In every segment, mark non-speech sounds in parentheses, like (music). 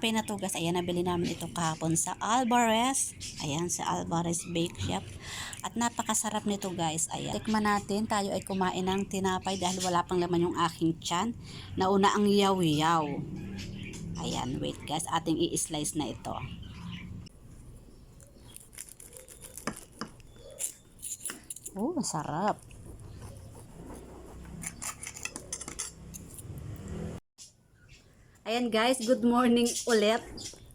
Pay na to guys, ayan nabili namin ito kahapon sa Alvarez. Ayan sa Alvarez Bake Shop. At napakasarap nito guys. Ayan. Tikman natin, tayo ay kumain ng tinapay dahil wala pang laman yung aking tiyan. Nauna ang yaw-yaw. Ayan, wait guys, ating i-slice na ito. Oh, masarap. Ayan guys, good morning ulit.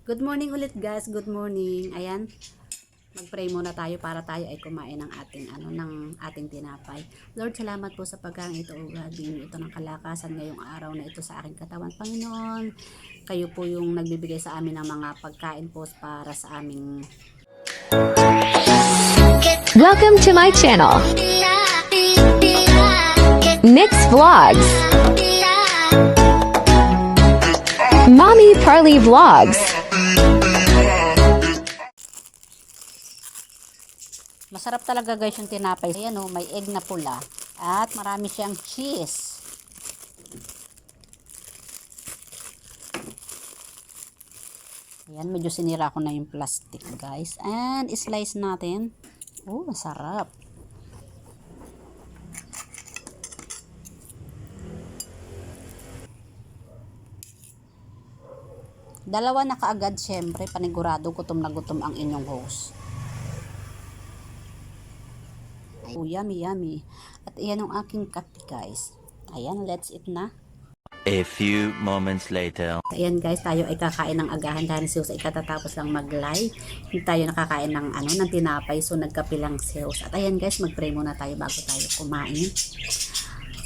Good morning ulit guys, good morning. Ayan, mag-pray muna tayo para tayo ay kumain ng ating ano ng ating tinapay. Lord, salamat po sa pagkain ito, O God. Bigyan ito ng kalakasan ngayong araw na ito sa aking katawan. Panginoon, kayo po yung nagbibigay sa amin ng mga pagkain po para sa aming Welcome to my channel, Mix Vlogs. Mommy Parley Vlogs. Masarap talaga guys yung tinapay. Ayan o, may egg na pula. At marami siyang cheese. Ayan, medyo sinira ko na yung plastic guys. And slice natin. Oh, masarap. Dalawa na kaagad syempre, panigurado gutom na gutom ang inyong host. Oh, yummy, yummy. At iyan ang aking kape, guys. Ayan, let's eat na. A few moments later. Ayan guys, tayo ay kakain ng agahan dahil si Hus ay katatapos lang mag-live. Hindi tayo nakakain ng ano, ng tinapay. So nagkape lang si Hus. At ayan guys, mag-pray muna tayo bago tayo kumain.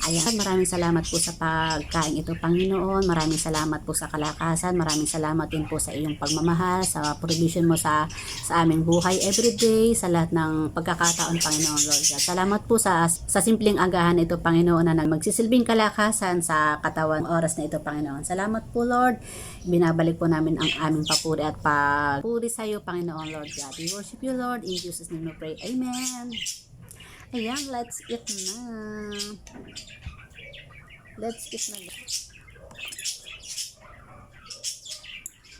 Ayan, maraming salamat po sa pagkain ito, Panginoon. Maraming salamat po sa kalakasan. Maraming salamat din po sa iyong pagmamahal, sa provision mo sa sa aming buhay everyday, sa lahat ng pagkakataon, Panginoon Lord God. Salamat po sa sa simpleng agahan ito, Panginoon, na magsisilbing kalakasan sa katawan oras na ito, Panginoon. Salamat po, Lord. Binabalik po namin ang aming papuri at pagpuri sa iyo, Panginoon Lord God. We worship you, Lord. In Jesus' name we pray. Amen. Ayan, let's eat na. Let's eat na.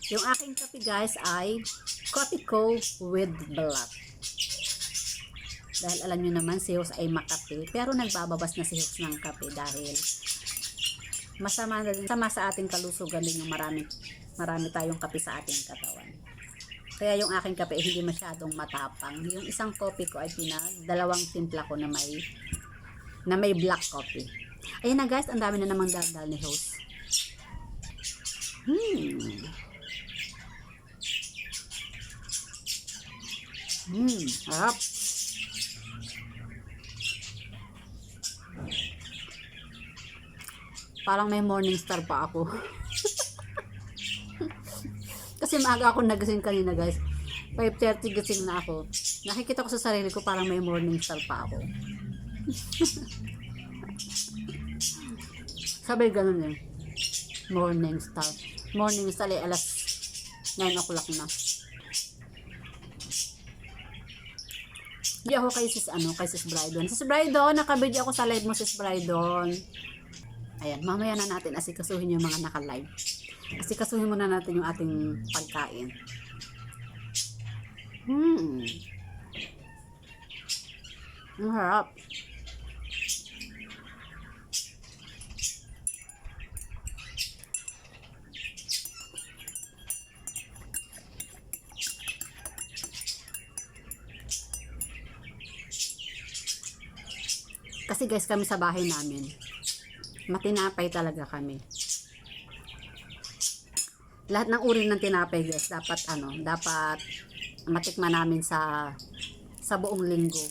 Yung aking kape guys ay Coffee Co with black. Dahil alam nyo naman si Hus ay makape. Pero nagbababas na si Hus ng kape dahil masama na din. Sama sa ating kalusugan din yung marami, marami tayong kape sa ating katawan. Kaya yung aking kape hindi masyadong matapang. Yung isang coffee ko ay pinag dalawang timpla ko na may na may black coffee. Ayun na guys, ang dami na namang daldal ni host. Hmm. Hmm, harap. Parang may morning star pa ako. (laughs) Kasi maaga ako nagising kanina guys. 5.30 gising na ako. Nakikita ko sa sarili ko parang may morning star pa ako. (laughs) Sabi ganun eh. Morning star. Morning star eh, alas 9 o'clock na. Hindi ako kay sis ano, kay sis Brydon. Sis Brydon, nakabidyo ako sa live mo sis Brydon. Ayan, mamaya na natin asikasuhin yung mga naka-live. Asikasuhin muna natin yung ating pagkain. Hmm. Ang harap. Kasi guys, kami sa bahay namin, matinapay talaga kami. Lahat ng uri ng tinapay guys, dapat ano, dapat matikman namin sa sa buong linggo.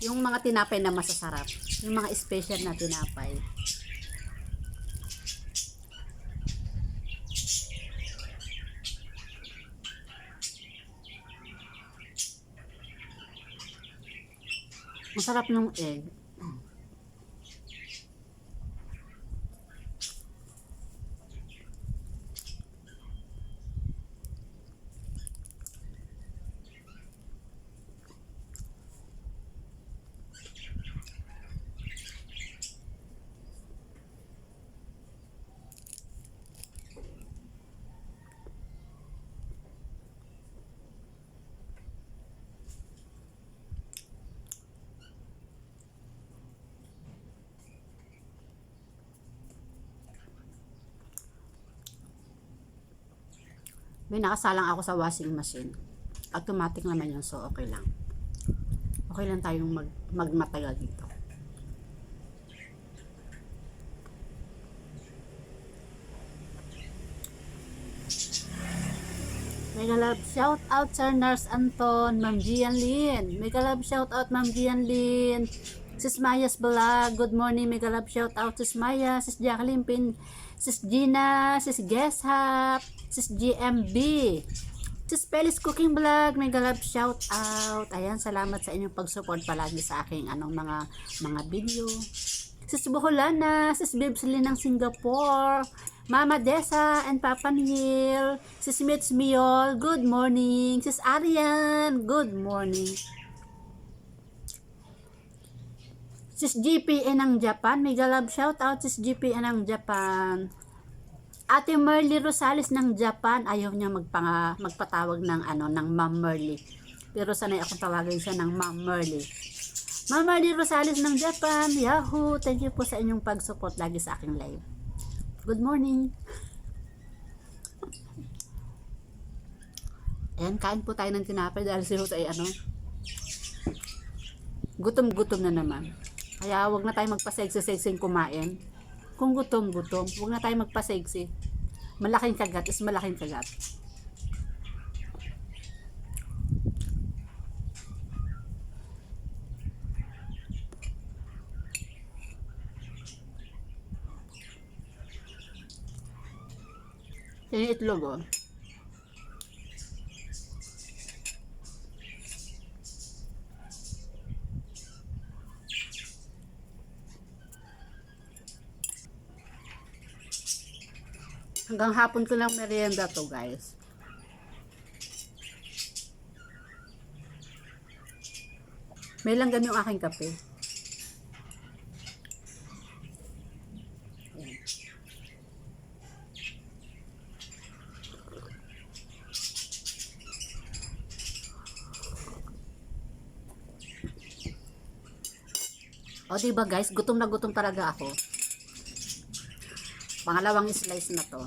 Yung mga tinapay na masasarap, yung mga special na tinapay. Masarap ng egg. May nakasalang ako sa washing machine. Automatic naman yun, so okay lang. Okay lang tayong mag, magmatagal dito. Mega love shout out Sir Nurse Anton, Ma'am Gian Lin. Mega love shout out Ma'am Gian Lin. Sis Maya's vlog. Good morning. Mega love shout out Sis Maya, Sis Jacqueline Pin, Sis Gina, Sis Geshap, Sis GMB. Sis Pelis Cooking Vlog, mega love shout out. Ayan, salamat sa inyong pag-support palagi sa aking anong mga mga video. Sis Buholana, Sis Bibslin ng Singapore, Mama Desa and Papa Neil, Sis Mitch Miol, good morning. Sis Arian, good morning. Sis GPN ng Japan, mega love shout out Sis GPN ng Japan. Ate Merly Rosales ng Japan, ayaw niya magpanga, magpatawag ng ano ng Ma'am Merly. Pero sanay akong tawagin siya ng Ma'am Merly. Ma'am Merly Rosales ng Japan, Yahoo! Thank you po sa inyong pag-support lagi sa aking live. Good morning! Ayan, kain po tayo ng tinapay dahil si Ruth ay ano, gutom-gutom na naman. Kaya wag na tayo magpaseksi-seksing kumain. Kung gutom, gutom. Huwag na tayo magpaseksi. Malaking kagat is malaking kagat. Yan yung itlog, oh. Hanggang hapon ko lang merienda to, guys. May langgam yung aking kape. O, diba guys? Gutom na gutom talaga ako. Pangalawang slice na to.